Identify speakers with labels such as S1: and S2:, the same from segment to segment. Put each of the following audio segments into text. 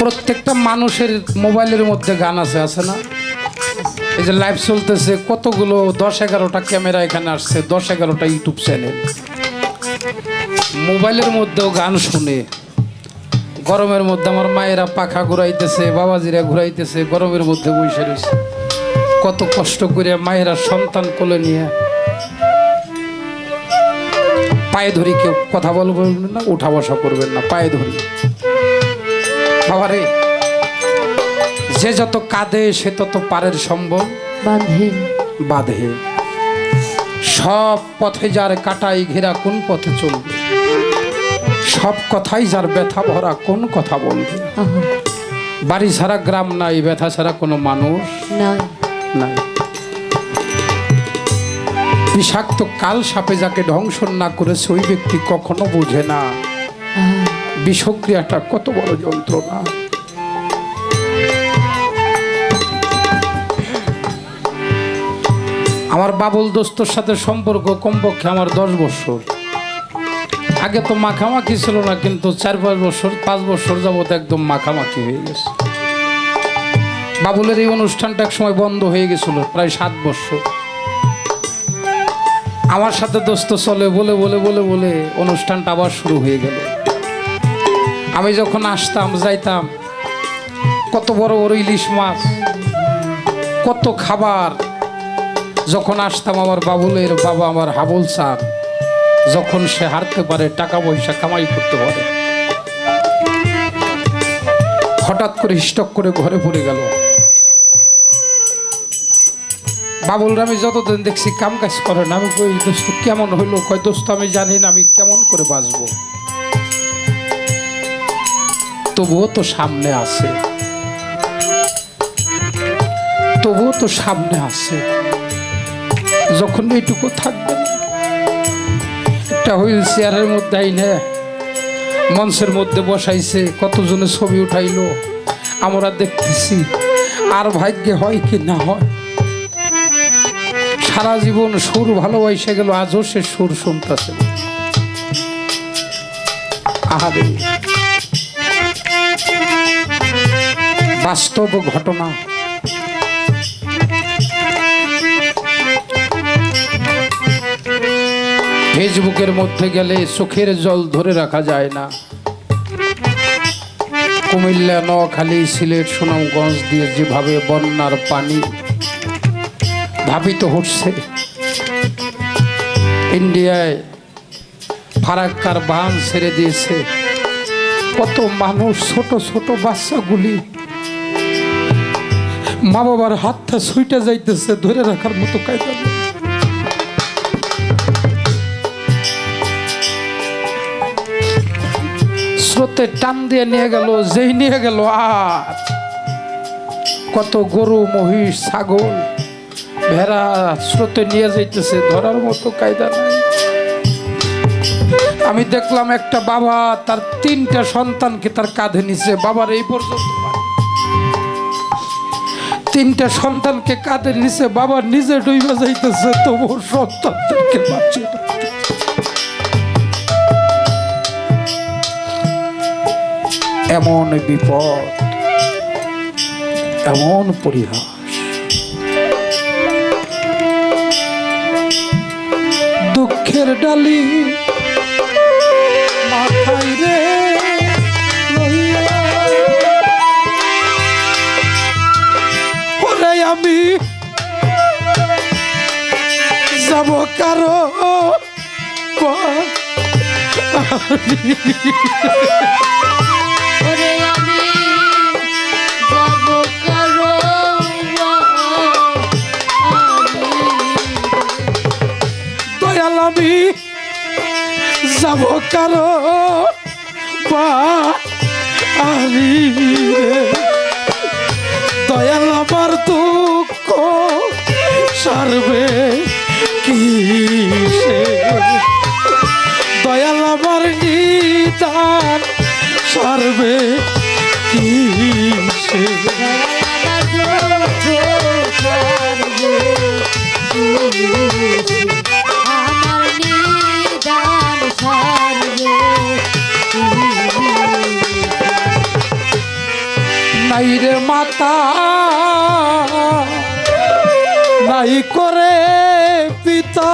S1: প্রত্যেকটা মানুষের মোবাইলের মধ্যে গান আছে আছে না? এই যে লাইভ চলতেছে, কতগুলো, দশ এগারোটা ক্যামেরা এখানে আসছে, দশ এগারোটা ইউটিউব চ্যানেল। মোবাইলের মধ্যেও গান শুনে, গরমের মধ্যে আমার মায়েরা পাখা ঘুরাইতেছে, বাবাজিরা ঘুরাইতেছে, গরমের মধ্যে বসে রয়েছে। কত কষ্ট করে মায়েরা সন্তান কোলে নিয়ে পায়ে ধরি কেউ কথা বলবেন না, উঠা বসা করবেন না, পায়ে ধরি। বাবারে যে যত কাঁদে সে তত পারের সম্ভব
S2: বাঁধে।
S1: বাঁধে। সব পথে যার কাটাই ঘেরা কোন পথে চলবে? সব কথাই যার ব্যথা ভরা কোন কথা বলবে? বাড়ি ছাড়া গ্রাম নাই ব্যথা ছাড়া কোনো মানুষ নাই। বিষাক্ত কাল সাপে যাকে ধ্বংস না করেছে ওই ব্যক্তি কখনো বোঝে না। বিষক্রিয়াটা কত বড় যন্ত্রণা। আমার বাবুল দোস্তর সাথে সম্পর্ক কমপক্ষে আমার দশ বছর। আগে তো মাখামাখি ছিল না, কিন্তু চার, পাঁচ বছর পাঁচ বছর যাবত একদম মাখামাখি হয়ে গেছে। বাবুলের এই অনুষ্ঠানটা এক সময় বন্ধ হয়ে গেছিল, প্রায় সাত বছর। আমার সাথে দোস্ত চলে, বলে বলে বলে বলে অনুষ্ঠানটা আবার শুরু হয়ে গেল। আমি যখন আসতাম, যাইতাম, কত বড় বড় ইলিশ মাছ, কত খাবার। যখন আসতাম আমার বাবুলের বাবা, আমার হাবুল স্যার, যখন সে হারতে পারে, টাকা পয়সা কামাই করতে পারে। হঠাৎ করে স্টক করে ঘরে পড়ে গেল। বাবুল, আমি যতদিন দেখছি কাম কাজ করে না, আমি কই, দোস্ত, কেমন হইল? কয়, দোস্ত, আমি জানি না, আমি কেমন করে বাঁচবো? তবুও তো সামনে আছে। তবুও তো সামনে আছে। যখন এইটুকু থাকবে একটা হুইল চেয়ারের মধ্যে আইনে মঞ্চের মধ্যে বসাইছে, কতজনে ছবি উঠাইলো, আমরা দেখতেছি আর ভাগ্যে হয় কি না হয়। সারা জীবন সুর ভালোবাসে গেল, আজও সে সুর শুনতেছে। আহারে। বাস্তব ঘটনা। ফেসবুকের মধ্যে গেলে চোখের জল ধরে রাখা যায় না। কুমিল্লা, নোয়াখালী, সিলেট, সুনামগঞ্জ দিয়ে যেভাবে বন্যার পানি ধাবিত হচ্ছে, ইন্ডিয়ায় ফারাক্কার বাহান ছেড়ে দিয়েছে। কত মানুষ, ছোট ছোট বাচ্চাগুলি মা বাবার হাতটা সুইটে যাইতেছে, ধরে রাখার মতো কায়দা নেই। স্রোতে টান দিয়ে নিয়ে গেল, যেই নিয়ে গেল, আর কত গরু, মহিষ, ছাগল, ভেড়া স্রোতে নিয়ে যাইতেছে, ধরার মতো কায়দা নাই আমি দেখলাম একটা বাবা, তার তিনটা সন্তানকে তার কাঁধে নিছে, বাবার এই পর্যন্ত পারে। তিনটা সন্তানকে কাঁধে নিচে বাবা নিজে ডুইবে যাইতেছে, তবু সন্তানদেরকে বাঁচিয়ে রাখতে। এমন বিপদ, এমন পরিহাস দুঃখের ডালি
S2: কারও
S1: দয়াল আমি যাব কারও বাড়ি দয়াল আমার দুঃখ সারবে। সারবে কি
S2: আমার
S1: নাই রে মাতা নাই করে পিতা।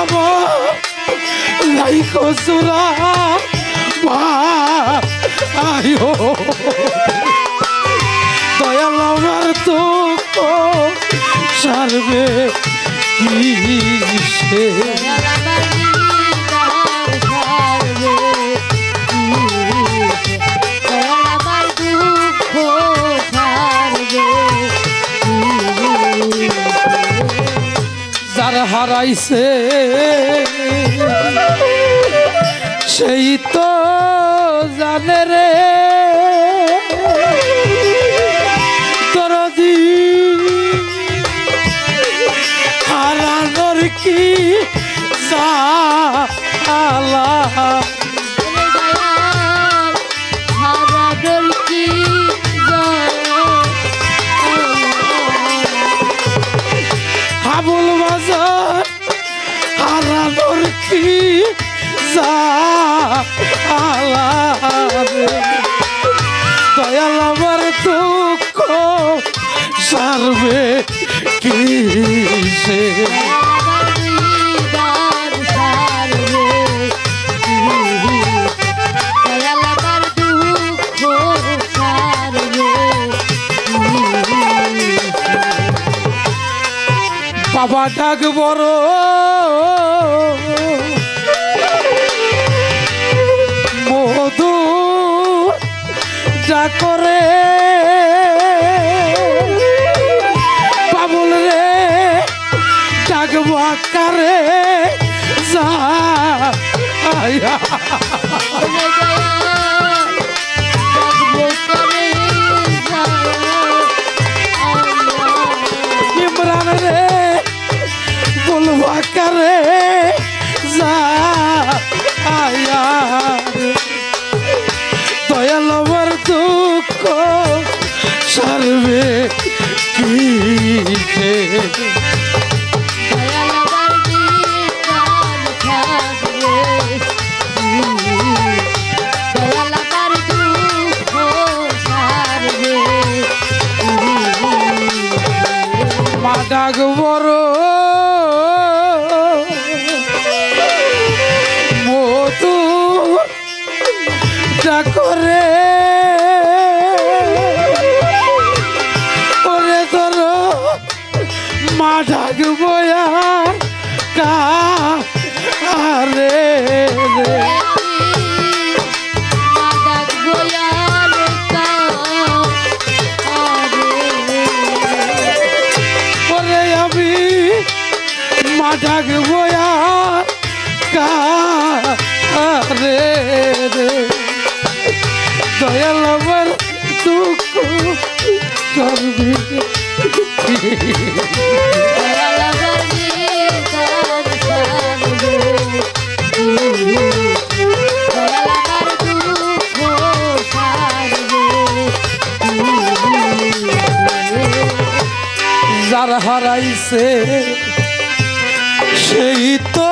S1: আমার নাই কচুরার ভাই দয়াল আমার তো সারবে কিসে? যার হারাইছে সেই তো জানে রে সারবে কিসে? বাবা ডাক বড় আকারে যা ডাকরে ওরে তোর মা ডাক যার হারাইছে সেই তো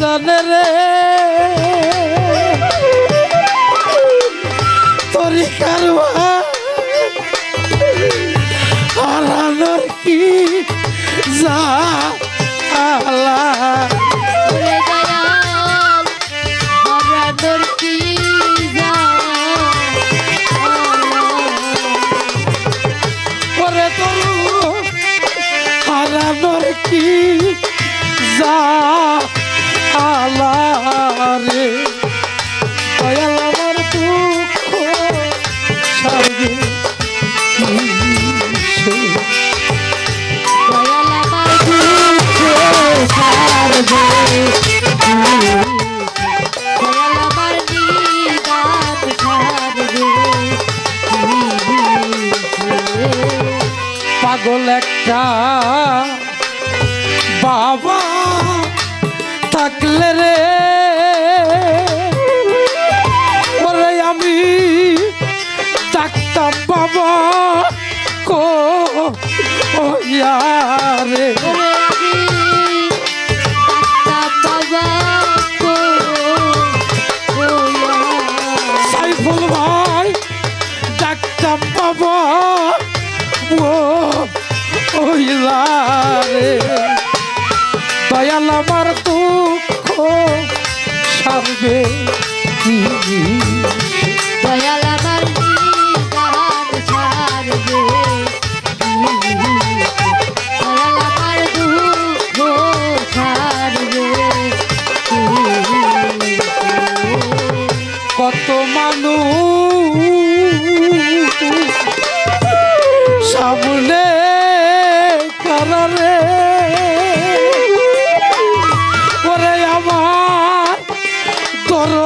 S1: জানে রে। তরিকার যা ও রে
S2: ডাক্তার
S1: সাইফুল ভাই ডাকতাম বাবা ও ওইলা রে দয়াল আমার দুঃখ সারবে।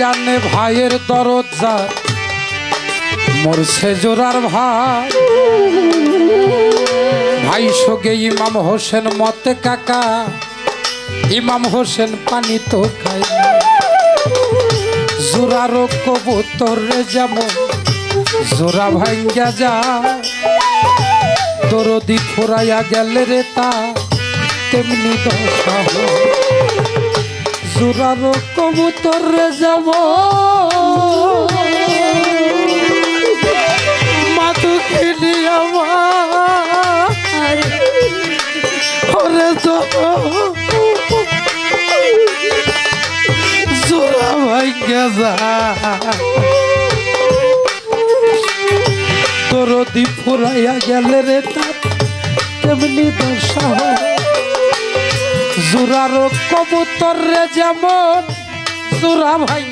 S1: জানে ভাইয়ের দরদ যা মরছে জোরার ভাই ভাই সগে ইমাম হোসেন মতে কাকা। ইমাম হোসেন পানি তো। জোরারও কবুতর রে যেমন জোরা ভাঙ্গা যা দরদি ফুরাইয়া গেলে রে তা, তেমনি দশা জোরারও কবুতর যাব। মাথু খেলি আমার। ওরে জোরা ভাঙ্গা যা। তোর দি ফুরাইয়া গেলে রে তার তেমনি দশা হয়। জোরারও কবুতর রে যেমন জোরা ভাই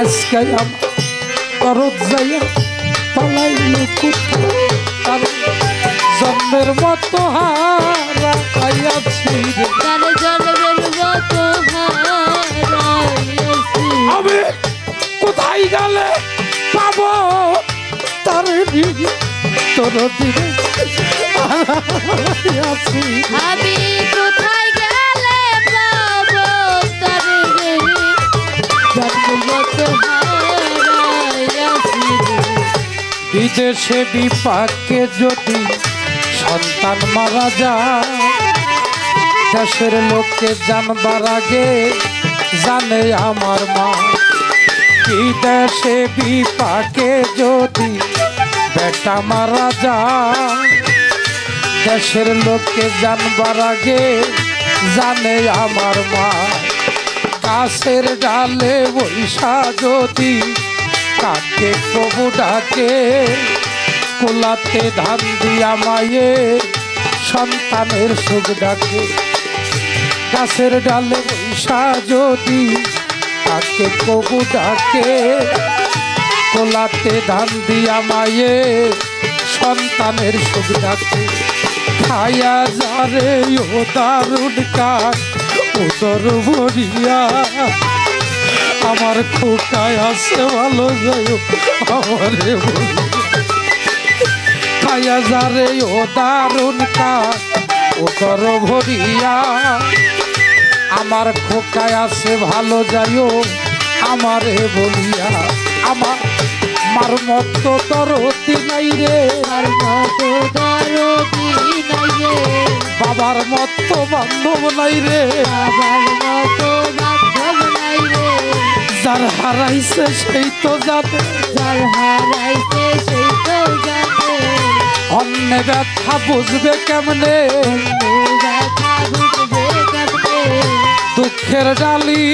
S1: আজকে আমার যাইয়া তার জন্মের মতো হারা পাইয়াছি রে।
S2: গান জন্মের মতো
S1: আমি কোথায় গেলে পাবো তার তোর দিনে আছি।
S2: আমি কোথায় গেলে পাবো তারে
S1: বিদেশে বিপাকে যদি সন্তান মারা যায় দেশের লোককে জানবার আগে জানে আমার মা। বিদেশে বিপাকে যদি বেটা মারা যায় দেশের লোককে জানবার আগে জানে আমার মা। গাছের ডালে বৈশা যদি কাকে প্রভু ডাকে, কোলাতে ধান দিয়া মায়ে সন্তানের সুখ ডাকে। গাছের ডালে বৈশা যদি কাকে প্রভু ডাকে কোলাতে ধান দিয়া মায়ে সন্তানের ডাকে। খায়া যারে ও দারুণ কাজ ভরিয়া। আমার খোকায় আছে ভালো যায় আমারে খায়া যারে ও দারুণ কাজ ভরিয়া। আমার খোকায় আছে ভালো যাইও আমারে বলিয়া। মতো দরতি নাই রে।
S2: মতো নাই রে।
S1: বাবার মত বান্ধব নাই রে।
S2: বাবার মতো বান্ধব নাই রে।
S1: যার হারাইছে সেই তো জানে।
S2: যার হারাইছে সেই তো জানে।
S1: অন্য ব্যথা বুঝবে কেমনে?
S2: ব্যথা বুঝবে কেমনে?
S1: দুঃখ চোখের ডালি